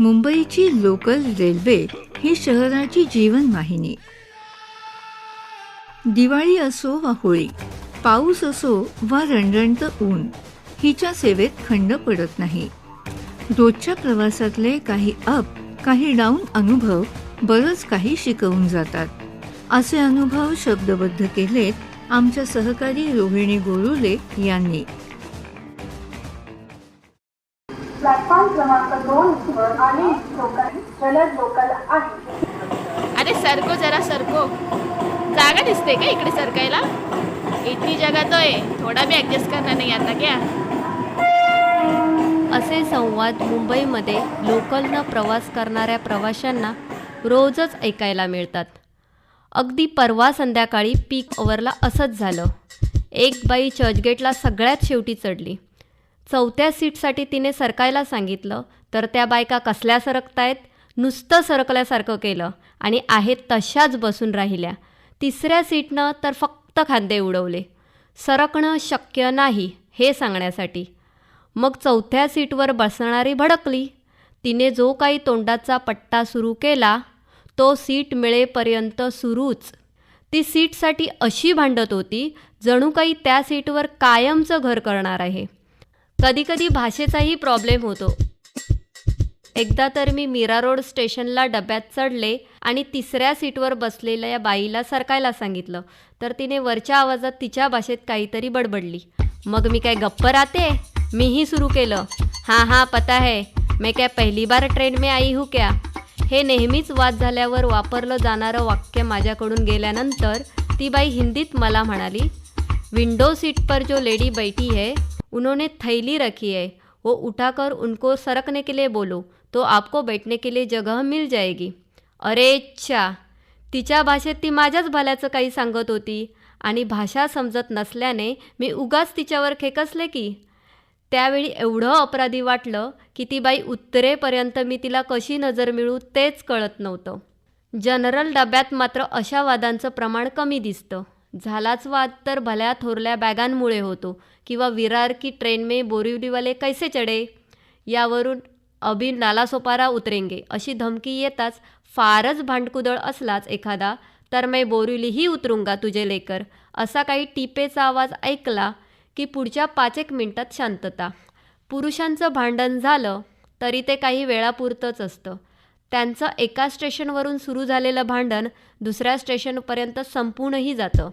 मुंबईची local railway ही शहराची जीवनवाहिनी दिवाळी असो वा होळी पाऊस असो वा रणरणतं ऊन हिच्या सेवेत खंड पडत नाही. रोजच्या प्रवासातले काही अप काही डाऊन अनुभव बरंच काही शिकवून जातात. असे अनुभव शब्दबद्ध केलेत आमच्या सहकारी रोहिणी गोरुले यांनी. प्लॅटफॉर्म क्रमांक दोन वर आणि लोकल जलद लोकल आहे. अरे सरको जरा सरको. जागा दिसते का इकडे सरकायला? इतनी जगह तो आहे. थोडा भी ॲडजस्ट करणार नाही आता क्या असे संवाद मुंबईमध्ये लोकलनं प्रवास करणाऱ्या प्रवाशांना रोजच ऐकायला मिळतात. अगदी परवा संध्याकाळी पीक ओव्हरला असंच झालं. एक बाई चर्चगेटला सगळ्यात शेवटी चढली. चौथ्या सीटसाठी तिने सरकायला सांगितलं तर त्या बायका कसल्या सरकतायत? नुसतं सरकल्यासारखं केलं आणि आहेत तशाच बसून राहिल्या. तिसऱ्या सीटनं तर फक्त खांदे उडवले. सरकणं शक्य नाही हे सांगण्यासाठी. मग चौथ्या सीटवर बसणारी भडकली. तिने जो काही तोंडाचा पट्टा सुरू केला तो सीट मिळेपर्यंत सुरूच. ती सीटसाठी अशी भांडत होती जणू काही त्या सीटवर कायमचं घर करणार आहे. कधीकधी भाषेचाही प्रॉब्लेम होतो. एकदा तर मी मीरा रोड स्टेशनला डब्यात चढले आणि तिसऱ्या सीटवर बसलेल्या या बाईला सरकायला सांगितलं. तर तिने वरच्या आवाजात तिच्या भाषेत काहीतरी बडबडली. मग मी काय गप्प राहते? मीही सुरू केलं. हां हां पता है. मैं क्या पहिली बार ट्रेन में आई हूँ क्या? हे नेहमीच वाद झाल्यावर वापरलं जाणारं वाक्य माझ्याकडून गेल्यानंतर ती बाई हिंदीत मला म्हणाली विंडो सीट पर जो लेडी बैठी है उन्होंने थैली रखी है। वो उठाकर उनको सरकने के लिए बोलो तो आपको बैठने के लिए जगह मिल जाएगी। अरे अच्छा तिच्या भाषेत ती माझ्याच भल्याचं काही सांगत होती आणि भाषा समजत नसल्याने मी उगाच तिच्यावर खेकसले की? त्यावेळी एवढं अपराधी वाटलं की ती बाई उत्तरेपर्यंत मी तिला कशी नजर मिळू तेच कळत नव्हतं. जनरल डब्यात मात्र अशा वादांचं प्रमाण कमी दिसतं. झालाच वाद तर भल्या थोरल्या बॅगांमुळे होतो. किंवा विरार की ट्रेन में बोरिवलीवाले कैसे चढे? यावरून अभि नालासोपारा उतरेंगे. अशी धमकी येताच फारच भांडकुदळ असलाच एखादा तर मैं बोरिवलीही उतरूंगा तुझे लेकर. असा काही टिपेचा आवाज ऐकला की पुढच्या पाच एक मिनिटात शांतता. पुरुषांचं भांडण झालं तरी ते काही वेळापुरतंच असतं. त्यांचं एका स्टेशनवरून सुरू झालेलं भांडण दुसऱ्या स्टेशनपर्यंत संपूर्णही जातं.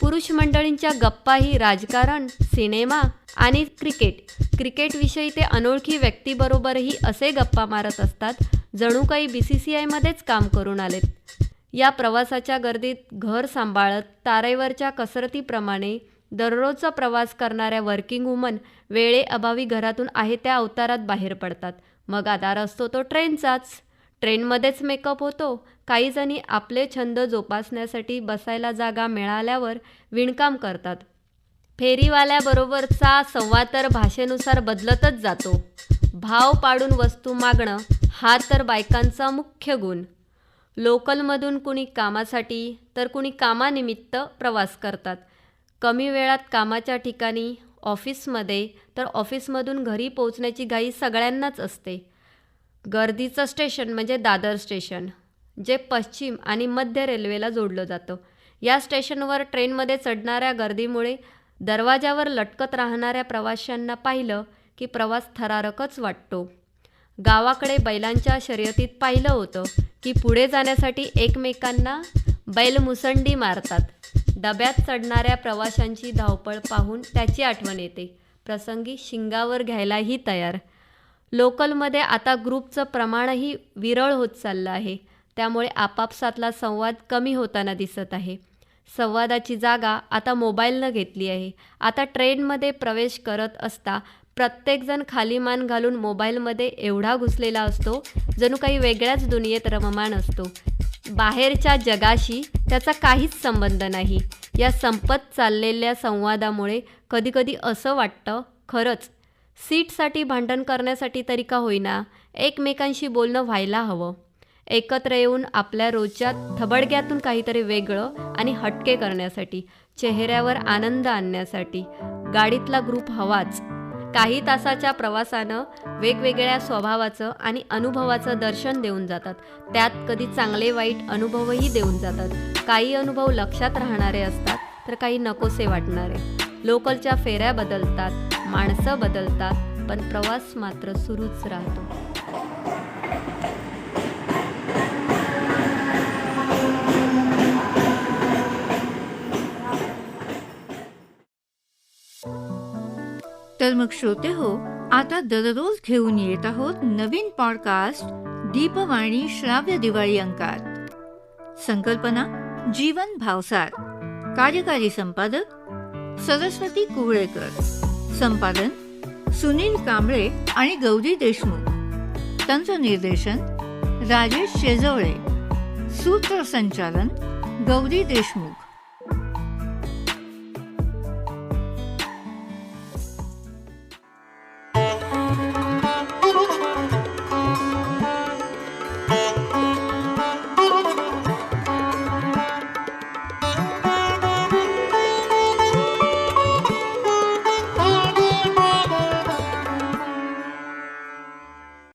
पुरुष मंडळींच्या गप्पाही राजकारण सिनेमा आणि क्रिकेट. क्रिकेटविषयी ते अनोळखी व्यक्तीबरोबरही असे गप्पा मारत असतात जणू काही बी सी सी आयमध्येच काम करून आलेत. या प्रवासाच्या गर्दीत घर सांभाळत तारेवरच्या कसरतीप्रमाणे दररोजचा प्रवास करणाऱ्या वर्किंग वुमन वेळेअभावी घरातून आहे त्या अवतारात बाहेर पडतात. मग आधार असतो तो ट्रेनचाच. ट्रेनमध्येच मेकअप होतो. काही जणी आपले छंद जोपासण्यासाठी बसायला जागा मिळाल्यावर विणकाम करतात. फेरीवाल्याबरोबरचा संवाद तर भाषेनुसार बदलतच जातो. भाव पाडून वस्तू मागणं हा तर बायकांचा मुख्य गुण. लोकलमधून कुणी कामासाठी तर कुणी कामानिमित्त प्रवास करतात. कमी वेळात कामाच्या ठिकाणी ऑफिसमध्ये तर ऑफिसमधून घरी पोचण्याची घाई सगळ्यांनाच असते. गर्दीचं स्टेशन म्हणजे दादर स्टेशन जे पश्चिम आणि मध्य रेल्वेला जोडलं जातं. या स्टेशनवर ट्रेनमध्ये चढणाऱ्या गर्दीमुळे दरवाजावर लटकत राहणाऱ्या प्रवाशांना पाहिलं की प्रवास थरारकच वाटतो. गावाकडे बैलांच्या शर्यतीत पाहिलं होतं की पुढे जाण्यासाठी एकमेकांना बैल मुसंडी मारतात. डब्यात चढणाऱ्या प्रवाशांची धावपळ पाहून त्याची आठवण येते. प्रसंगी शिंगावर घ्यायलाही तयार. लोकलमध्ये आता ग्रुपचं प्रमाणही विरळ होत चाललं आहे. त्यामुळे आपापसातला संवाद कमी होताना दिसत आहे. संवादाची जागा आता मोबाईलनं घेतली आहे. आता ट्रेनमध्ये प्रवेश करत असता प्रत्येकजण खाली मान घालून मोबाईलमध्ये एवढा घुसलेला असतो जणू काही वेगळ्याच दुनियेत रममाण असतो. बाहेरच्या जगाशी त्याचा काहीच संबंध नाही. या संपत चाललेल्या संवादामुळे कधीकधी असं वाटतं खरंच सीटसाठी भांडण करण्यासाठी तरी का होईना एकमेकांशी बोलणं व्हायला हवं. एकत्र येऊन आपल्या रोजच्या थबडग्यातून काहीतरी वेगळं आणि हटके करण्यासाठी चेहऱ्यावर आनंद आणण्यासाठी गाडीतला ग्रुप हवाच. काही तासाच्या प्रवासानं वेगवेगळ्या स्वभावाचं आणि अनुभवाचं दर्शन देऊन जातात. त्यात कधी चांगले वाईट अनुभवही देऊन जातात. काही अनुभव लक्षात राहणारे असतात तर काही नकोसे वाटणारे. लोकलच्या फेऱ्या बदलतात माणसं बदलतात पण प्रवास मात्र सुरूच राहतो. तर मग श्रोते हो आता दररोज घेऊन येत आहोत नवीन पॉडकास्ट दीपवाणी श्राव्य दिवाळी अंकात. संकल्पना जीवन भावसार. कार्यकारी संपादक सरस्वती कुवळेकर. संपादन सुनील कांबळे आणि गौरी देशमुख. तंत्रनिर्देशन राजेश शेजवळे. सूत्रसंचालन गौरी देशमुख.